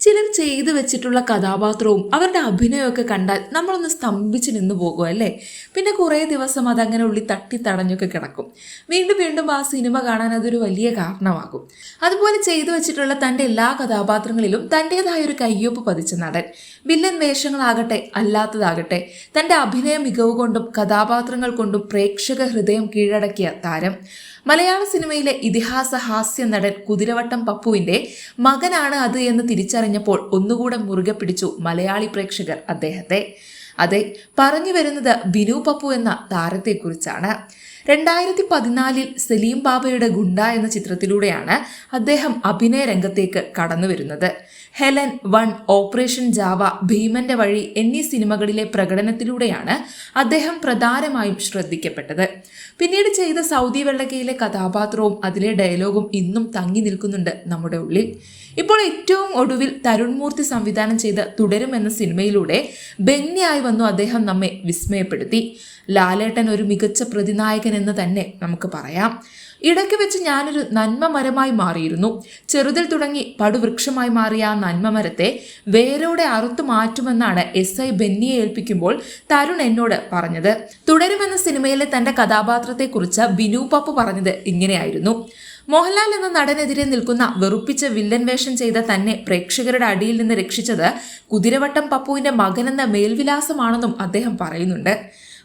ചിലർ ചെയ്തു വെച്ചിട്ടുള്ള കഥാപാത്രവും അവരുടെ അഭിനയമൊക്കെ കണ്ടാൽ നമ്മളൊന്ന് സ്തംഭിച്ച് നിന്ന് പോകും അല്ലേ? പിന്നെ കുറേ ദിവസം അതങ്ങനെ ഉള്ളി തട്ടി തടഞ്ഞൊക്കെ കിടക്കും. വീണ്ടും വീണ്ടും ആ സിനിമ കാണാൻ അതൊരു വലിയ കാരണമാകും. അതുപോലെ ചെയ്തു വെച്ചിട്ടുള്ള തന്റെ എല്ലാ കഥാപാത്രങ്ങളിലും തന്റേതായ ഒരു കയ്യൊപ്പ് പതിച്ച നടൻ. വില്ലൻ വേഷങ്ങളാകട്ടെ അല്ലാത്തതാകട്ടെ തന്റെ അഭിനയ മികവ് കൊണ്ടും കഥാപാത്രങ്ങൾ കൊണ്ടും പ്രേക്ഷക ഹൃദയം കീഴടക്കിയ താരം. മലയാള സിനിമയിലെ ഇതിഹാസ ഹാസ്യ നടൻ കുതിരവട്ടം പപ്പുവിന്റെ മകനാണ് അത് എന്ന് തിരിച്ചറിഞ്ഞപ്പോൾ ഒന്നുകൂടെ മുറുകെ പിടിച്ചു മലയാളി പ്രേക്ഷകർ അദ്ദേഹത്തെ. അതെ പറഞ്ഞു വരുന്നത് ബിനു പപ്പു എന്ന താരത്തെക്കുറിച്ചാണ്. രണ്ടായിരത്തി പതിനാലിൽ സലീം ബാബയുടെ ഗുണ്ട എന്ന ചിത്രത്തിലൂടെയാണ് അദ്ദേഹം അഭിനയ രംഗത്തേക്ക് കടന്നു വരുന്നത്. ഹെലൻ വൺ ഓപ്പറേഷൻ ജാവ ഭീമന്റെ വഴി എന്നീ സിനിമകളിലെ പ്രകടനത്തിലൂടെയാണ് അദ്ദേഹം പ്രധാനമായും ശ്രദ്ധിക്കപ്പെട്ടത്. പിന്നീട് ചെയ്ത സൗദി വെള്ളക്കയിലെ കഥാപാത്രവും അതിലെ ഡയലോഗും ഇന്നും തങ്ങി നിൽക്കുന്നുണ്ട് നമ്മുടെ ഉള്ളിൽ. ഇപ്പോൾ ഏറ്റവും ഒടുവിൽ തരുൺമൂർത്തി സംവിധാനം ചെയ്ത തുടരും എന്ന സിനിമയിലൂടെ ബെന്നിയായി വന്നു അദ്ദേഹം നമ്മെ വിസ്മയപ്പെടുത്തി. ലാലേട്ടൻ ഒരു മികച്ച പ്രതിനായകൻ എന്ന് തന്നെ നമുക്ക് പറയാം. ഇടയ്ക്ക് വെച്ച് ഞാനൊരു നന്മ മരമായി മാറിയിരുന്നു. ചെറുതിൽ തുടങ്ങി പടുവൃക്ഷമായി മാറിയ ആ നന്മ മരത്തെ വേരോടെ അറുത്തു മാറ്റുമെന്നാണ് എസ് ഐ ബെന്നിയെ ഏൽപ്പിക്കുമ്പോൾ തരുൺ എന്നോട് പറഞ്ഞത്. തുടരുമെന്ന സിനിമയിലെ തന്റെ കഥാപാത്രത്തെക്കുറിച്ച് ബിനു പപ്പു പറഞ്ഞത് ഇങ്ങനെയായിരുന്നു. മോഹൻലാൽ എന്ന നടനെതിരെ നിൽക്കുന്ന വെറുപ്പിച്ച വില്ലൻ വേഷം ചെയ്ത തന്നെ പ്രേക്ഷകരുടെ അടിയിൽ നിന്ന് രക്ഷിച്ചത് കുതിരവട്ടം പപ്പുവിന്റെ മകനെന്ന മേൽവിലാസമാണെന്നും അദ്ദേഹം പറയുന്നുണ്ട്.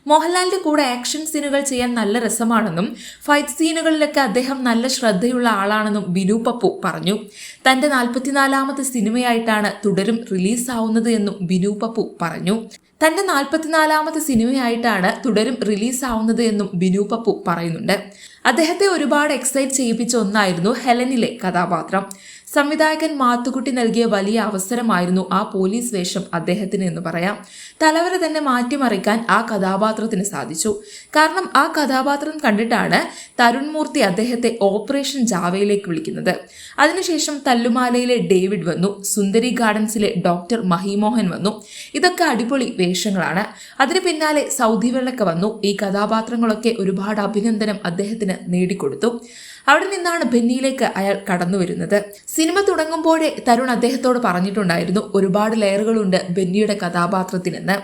മോഹൻലാലിന്റെ കൂടെ ആക്ഷൻ സീനുകൾ ചെയ്യാൻ നല്ല രസമാണെന്നും ഫൈറ്റ് സീനുകളിലൊക്കെ അദ്ദേഹം നല്ല ശ്രദ്ധയുള്ള ആളാണെന്നും ബിനു പപ്പു പറഞ്ഞു. തന്റെ നാൽപ്പത്തിനാലാമത്തെ സിനിമയായിട്ടാണ് തുടരും റിലീസാവുന്നത് എന്നും ബിനു പപ്പു പറഞ്ഞു. തന്റെ നാൽപ്പത്തിനാലാമത്തെ സിനിമയായിട്ടാണ് തുടരും റിലീസാവുന്നത് എന്നും ബിനു പപ്പു പറയുന്നുണ്ട്. അദ്ദേഹത്തെ ഒരുപാട് എക്സൈറ്റ് ചെയ്യിപ്പിച്ച ഒന്നായിരുന്നു ഹെലനിലെ കഥാപാത്രം. സംവിധായകൻ മാത്തുക്കുട്ടി നൽകിയ വലിയ അവസരമായിരുന്നു ആ പോലീസ് വേഷം അദ്ദേഹത്തിന് എന്ന് പറയാം. തലവരെ തന്നെ മാറ്റിമറിക്കാൻ ആ കഥാപാത്രത്തിന് സാധിച്ചു. കാരണം ആ കഥാപാത്രം കണ്ടിട്ടാണ് തരുൺമൂർത്തി അദ്ദേഹത്തെ ഓപ്പറേഷൻ ജാവയിലേക്ക് വിളിക്കുന്നത്. അതിനുശേഷം തല്ലുമാലയിലെ ഡേവിഡ് വന്നു സുന്ദരി ഗാർഡൻസിലെ ഡോക്ടർ മഹിമോഹൻ വന്നു. ഇതൊക്കെ അടിപൊളി വേഷങ്ങളാണ്. അതിന് പിന്നാലെ സൗദി വെള്ളക്ക വന്നു. ഈ കഥാപാത്രങ്ങളൊക്കെ ഒരുപാട് അഭിനന്ദനം അദ്ദേഹത്തിന് നേടിക്കൊടുത്തു. അവിടെ നിന്നാണ് ബെന്നിയിലേക്ക് അയാൾ കടന്നു വരുന്നത് സിനിമ തുടങ്ങുമ്പോഴേ തരുൺ അദ്ദേഹത്തോട് പറഞ്ഞിട്ടുണ്ടായിരുന്നു ഒരുപാട് ലെയറുകളുണ്ട് ബെന്നിയുടെ കഥാപാത്രത്തിനെന്ന്.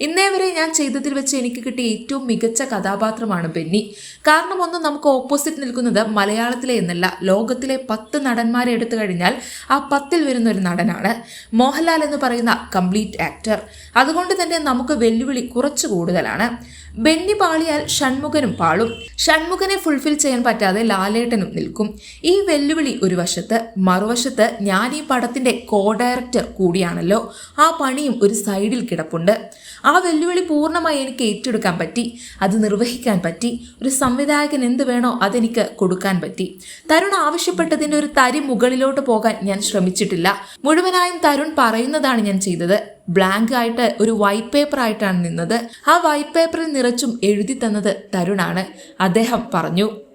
ഇന്നേ വരെ ഞാൻ ചെയ്തതിൽ വെച്ച് എനിക്ക് കിട്ടിയ ഏറ്റവും മികച്ച കഥാപാത്രമാണ് ബെന്നി. കാരണം ഒന്ന് നമുക്ക് ഓപ്പോസിറ്റ് നിൽക്കുന്നത് മലയാളത്തിലെ എന്നല്ല ലോകത്തിലെ പത്ത് നടന്മാരെ എടുത്തു കഴിഞ്ഞാൽ ആ പത്തിൽ വരുന്ന ഒരു നടനാണ് മോഹൻലാൽ എന്ന് പറയുന്ന കംപ്ലീറ്റ് ആക്ടർ അതുകൊണ്ട് തന്നെ നമുക്ക് വെല്ലുവിളി കുറച്ച് കൂടുതലാണ്. ബെന്നി പാളിയാൽ ഷൺമുഖനും പാളും. ഷൺമുഖനെ ഫുൾഫിൽ ചെയ്യാൻ പറ്റാതെ ലാലേട്ടനും നിൽക്കും. ഈ വെല്ലുവിളി ഒരു വശത്ത് മറുവശത്ത് ഞാൻ ഈ പടത്തിന്റെ കോ ഡയറക്ടർ കൂടിയാണല്ലോ. ആ പണിയും ഒരു സൈഡിൽ കിടപ്പുണ്ട്. ആ വെല്ലുവിളി പൂർണമായി എനിക്ക് ഏറ്റെടുക്കാൻ പറ്റി. അത് നിർവഹിക്കാൻ പറ്റി. ഒരു സംവിധായകൻ എന്ത് വേണോ അതെനിക്ക് കൊടുക്കാൻ പറ്റി. തരുൺ ആവശ്യപ്പെട്ടതിന്റെ ഒരു തരി മുകളിലോട്ട് പോകാൻ ഞാൻ ശ്രമിച്ചിട്ടില്ല. മുഴുവനായും തരുൺ പറയുന്നതാണ് ഞാൻ ചെയ്തത്. ബ്ലാങ്ക് ആയിട്ട് ഒരു വൈറ്റ് പേപ്പർ ആയിട്ടാണ് നിന്നത്. ആ വൈറ്റ് പേപ്പറിൽ നിറച്ചും എഴുതി തന്നത് തരുണാണ്. അദ്ദേഹം പറഞ്ഞു